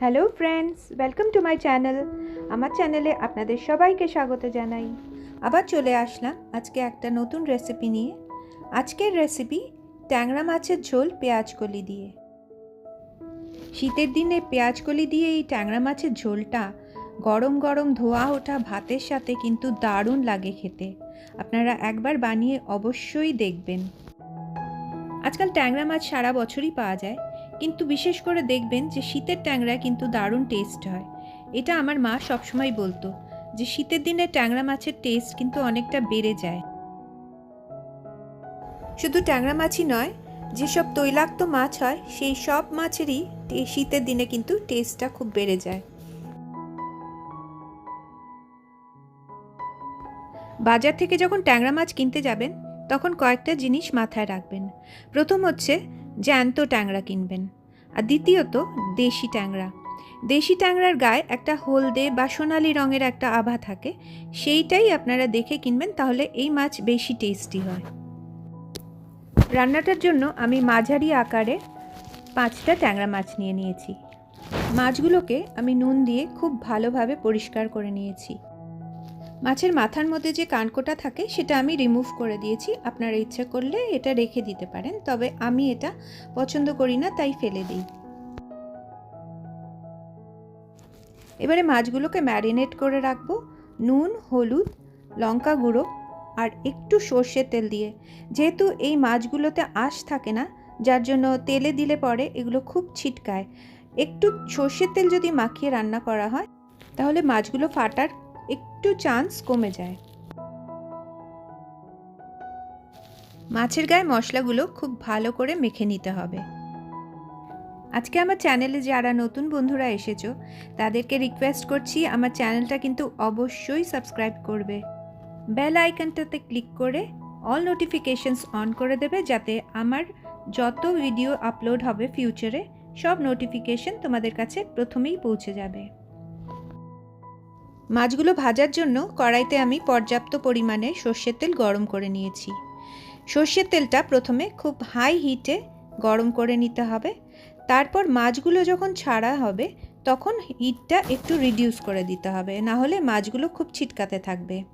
Hello friends welcome to my channel আমার চ্যানেলে আপনাদের সবাইকে স্বাগত জানাই। আবার চলে আসলাম আজকে একটা নতুন রেসিপি নিয়ে। আজকের রেসিপি ট্যাংরা মাছের ঝোল পেঁয়াজকলি দিয়ে। শীতের দিনে পেঁয়াজকলি দিয়ে এই ট্যাংরা মাছের ঝোলটা গরম গরম ধোয়া ওঠা ভাতের সাথে কিন্তু দারুণ লাগে খেতে। আপনারা একবার বানিয়ে অবশ্যই দেখবেন। আজকাল ট্যাংরা মাছ সারা বছরই পাওয়া যায়। কিন্তু বিশেষ করে দেখবেন যে শীতের ট্যাংরা কিন্তু দারুণ টেস্ট হয়। এটা আমার মা সবসময় বলতো যে শীতের দিনে ট্যাংরা মাছের টেস্ট কিন্তু অনেকটা বেড়ে যায়। শুধু ট্যাংরা মাছই নয়, যেসব তৈলাক্ত মাছ হয়, সেই সব মাছেরই শীতের দিনে কিন্তু টেস্টটা খুব বেড়ে যায়। বাজার থেকে যখন ট্যাংরা মাছ কিনতে যাবেন, তখন কয়েকটা জিনিস মাথায় রাখবেন। প্রথম হচ্ছে জ্যান্ত ট্যাংরা কিনবেন। আর দ্বিতীয়ত, দেশি ট্যাংরা। দেশি ট্যাংরার গায়ে একটা হলদে বা সোনালি রঙের একটা আভা থাকে, সেইটাই আপনারা দেখে কিনবেন, তাহলে এই মাছ বেশি টেস্টি হয়। রান্নাটার জন্য আমি মাঝারি আকারে পাঁচটা ট্যাংরা মাছ নিয়ে নিয়েছি। মাছগুলোকে আমি নুন দিয়ে খুব ভালোভাবে পরিষ্কার করে নিয়েছি। মাছের মাথার মধ্যে যে কানকোটা থাকে, সেটা আমি রিমুভ করে দিয়েছি। আপনারা ইচ্ছা করলে এটা রেখে দিতে পারেন, তবে আমি এটা পছন্দ করি না, তাই ফেলে দিই। এবারে মাছগুলোকে ম্যারিনেট করে রাখব। নুন, হলুদ, লঙ্কা গুঁড়ো আর একটু সর্ষের তেল দিয়ে। যেহেতু এই মাছগুলোতে আঁশ থাকে না, যার জন্য তেলে দিলে পরে এগুলো খুব ছিটকায়। একটু সর্ষের তেল যদি মাখিয়ে রান্না করা হয়, তাহলে মাছগুলো ফাটার একটু চান্স কমে যায়। মাছের গায়ে মশলাগুলো খুব ভালো করে মেখে নিতে হবে। আজকে আমার চ্যানেলে যারা নতুন বন্ধুরা এসেছ, তাদেরকে রিকোয়েস্ট করছি আমার চ্যানেলটা কিন্তু অবশ্যই সাবস্ক্রাইব করবে। বেল আইকনটাতে ক্লিক করে অল নোটিফিকেশনস অন করে দেবে যাতে আমার যত ভিডিও আপলোড হবে ফিউচারে সব নোটিফিকেশন তোমাদের কাছে প্রথমেই পৌঁছে যাবে। মাছগুলো ভাজার জন্য কড়াইতে আমি পর্যাপ্ত পরিমাণে সর্ষের তেল গরম করে নিয়েছি। সর্ষের তেলটা প্রথমে খুব হাই হিটে গরম করে নিতে হবে। তারপর মাছগুলো যখন ছাড়া হবে, তখন হিটটা একটু রিডিউস করে দিতে হবে, না হলে মাছগুলো খুব ছিটকাতে থাকবে।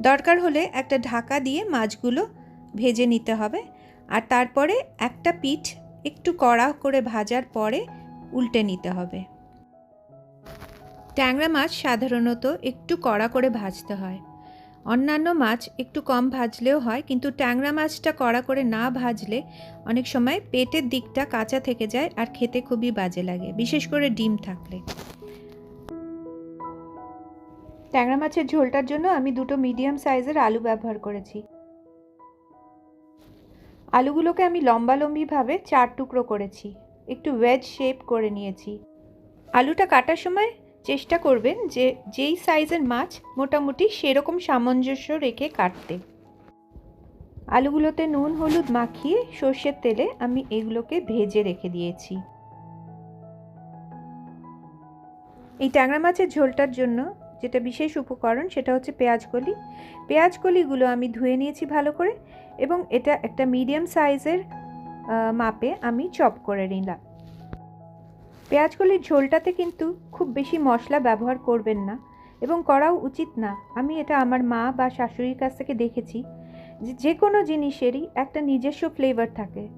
দরকার হলে একটা ঢাকা দিয়ে মাছগুলো ভেজে নিতে হবে আর তারপরে একটা পিঠ একটু কড়া করে ভাজার পরে উল্টে নিতে হবে। ট্যাংরা মাছ সাধারণত একটু কড়া করে ভাজতে হয়। অন্যান্য মাছ একটু কম ভাজলেও হয়, কিন্তু ট্যাংরা মাছটা কড়া করে না ভাজলে অনেক সময় পেটের দিকটা কাঁচা থেকে যায় আর খেতে খুবই বাজে লাগে, বিশেষ করে ডিম থাকলে। ট্যাংরা মাছের ঝোলটার জন্য আমি দুটো মিডিয়াম সাইজের আলু ব্যবহার করেছি। আলুগুলোকে আমি লম্বালম্বিভাবে চার টুকরো করেছি, একটু ওয়েজ শেপ করে নিয়েছি। আলুটা কাটার সময় চেষ্টা করবেন যে যেই সাইজের মাছ মোটামুটি সেরকম সামঞ্জস্য রেখে কাটতে। আলুগুলোতে নুন, হলুদ মাখিয়ে সর্ষের তেলে আমি এগুলোকে ভেজে রেখে দিয়েছি। এই ট্যাংরা মাছের ঝোলটার জন্য যেটা বিশেষ উপকরণ সেটা হচ্ছে পেঁয়াজকলি পেঁয়াজকলিগুলো আমি ধুয়ে নিয়েছি ভালো করে এবং এটা একটা মিডিয়াম সাইজের মাপে আমি চপ করে নিলাম। পেঁয়াজকলির ঝোলটাতে কিন্তু খুব বেশি মশলা ব্যবহার করবেন না এবং করাও উচিত না। আমি এটা আমার মা বা শাশুড়ির কাছ থেকে দেখেছি যে যে কোনো জিনিসেরই একটা নিজস্ব ফ্লেভার থাকে।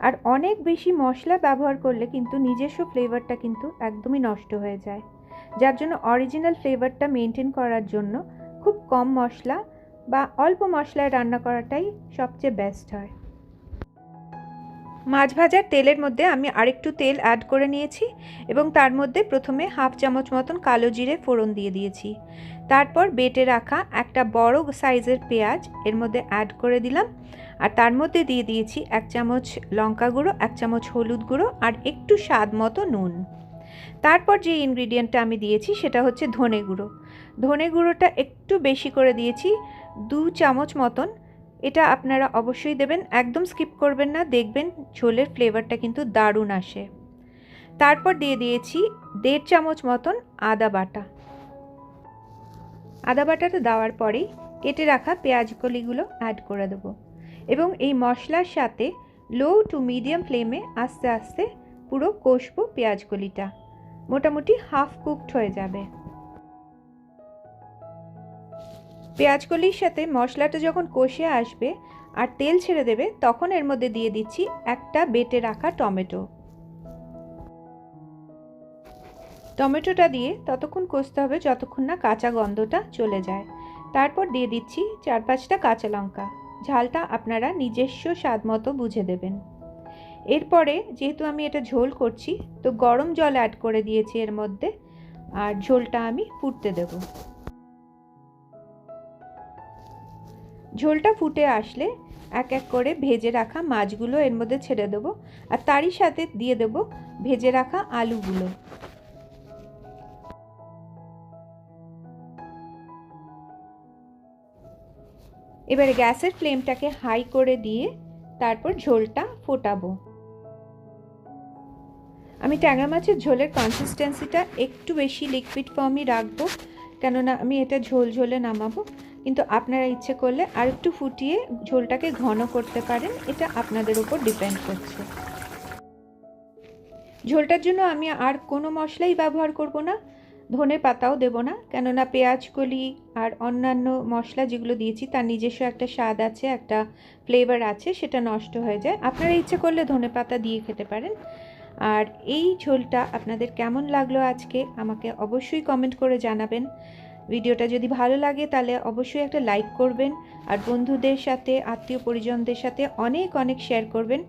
আর অনেক বেশি মশলা ব্যবহার করলে কিন্তু নিজস্ব ফ্লেভারটা কিন্তু একদমই নষ্ট হয়ে যায়। যার জন্য অরিজিনাল ফ্লেভারটা মেনটেন করার জন্য খুব কম মশলা বা অল্প মশলায় রান্না করাটাই সবচেয়ে বেস্ট হয়। মাছ ভাজার তেলের মধ্যে আমি আরেকটু তেল অ্যাড করে নিয়েছি এবং তার মধ্যে প্রথমে হাফ চামচ মতন কালো জিরে ফোড়ন দিয়ে দিয়েছি। তারপর বেটে রাখা একটা বড় সাইজের পেঁয়াজ এর মধ্যে অ্যাড করে দিলাম। আর তার মধ্যে দিয়ে দিয়েছি এক চামচ লঙ্কা গুঁড়ো, এক চামচ হলুদ গুঁড়ো আর একটু স্বাদ মতো নুন। তারপর যে ইনগ্রিডিয়েন্টটা আমি দিয়েছি সেটা হচ্ছে ধনে গুঁড়ো। ধনে গুঁড়োটা একটু বেশি করে দিয়েছি, দু চামচ মতন এটা আপনারা অবশ্যই দেবেন, একদম স্কিপ করবেন না, দেখবেন ঝোলের ফ্লেভারটা কিন্তু দারুণ আসে। তারপর দিয়ে দিয়েছি দেড় চামচ মতন আদা বাটা। আদা বাটাটা দেওয়ার পরেই কেটে রাখা পেঁয়াজকলিগুলো অ্যাড করে দেবো এবং এই মশলার সাথে লো টু মিডিয়াম ফ্লেমে আস্তে আস্তে পুরো কষবো পেঁয়াজকলিটা মোটামুটি হাফ কুকড হয়ে যাবে। পেঁয়াজকলির সাথে মশলাটা যখন কষে আসবে আর তেল ছেড়ে দেবে, তখন এর মধ্যে দিয়ে দিচ্ছি একটা বেটে রাখা টমেটো। টমেটোটা দিয়ে ততক্ষণ কষতে হবে যতক্ষণ না কাঁচা গন্ধটা চলে যায়। তারপর দিয়ে দিচ্ছি চার পাঁচটা কাঁচা লঙ্কা। ঝালটা আপনারা নিজস্ব স্বাদ মতো বুঝে দেবেন। এরপরে যেহেতু আমি এটা ঝোল করছি, তো গরম জল অ্যাড করে দিয়েছি এর মধ্যে, আর ঝোলটা আমি ফুটতে দেব। ঝোলটা ফুটে আসলে এক এক করে ভেজে রাখা মাছগুলো এর মধ্যে ছেড়ে দেবো আর তারই সাথে দিয়ে দেব ভেজে রাখা আলুগুলো। এবারে গ্যাসের ফ্লেমটাকে হাই করে দিয়ে তারপর ঝোলটা ফোটাবো। আমি ট্যাংরা মাছের ঝোলের কনসিস্টেন্সিটা একটু বেশি লিকুইড ফর্মই রাখব, কেননা আমি এটা ঝোল ঝোলে নামাবো। কিন্তু আপনারা ইচ্ছে করলে আর একটু ফুটিয়ে ঝোলটাকে ঘন করতে পারেন, এটা আপনাদের উপর ডিপেন্ড করছে। ঝোলটার জন্য আমি আর কোনো মশলাই ব্যবহার করব না, ধনে পাতাও দেব না, কেননা পেঁয়াজ, কলি আর অন্যান্য মশলা যেগুলো দিয়েছি, তার নিজস্ব একটা স্বাদ আছে, একটা ফ্লেভার আছে, সেটা নষ্ট হয়ে যায়। আপনারা ইচ্ছে করলে ধনে পাতা দিয়ে খেতে পারেন। আর এই ঝোলটা আপনাদের কেমন লাগল আজকে, আমাকে অবশ্যই কমেন্ট করে জানাবেন। ভিডিওটা যদি ভালো লাগে তাহলে অবশ্যই একটা লাইক করবেন, আর বন্ধুদের সাথে, আত্মীয় পরিজনদের সাথে অনেক অনেক শেয়ার করবেন।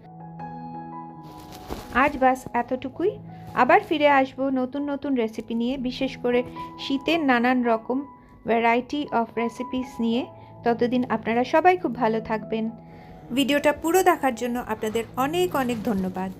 আজ বাস এতটুকুই। আবার ফিরে আসব নতুন নতুন রেসিপি নিয়ে, বিশেষ করে শীতের নানান রকম ভ্যারাইটি অফ রেসিপিস নিয়ে। ততদিন আপনারা সবাই খুব ভালো থাকবেন। ভিডিওটা পুরো দেখার জন্য আপনাদের অনেক অনেক ধন্যবাদ।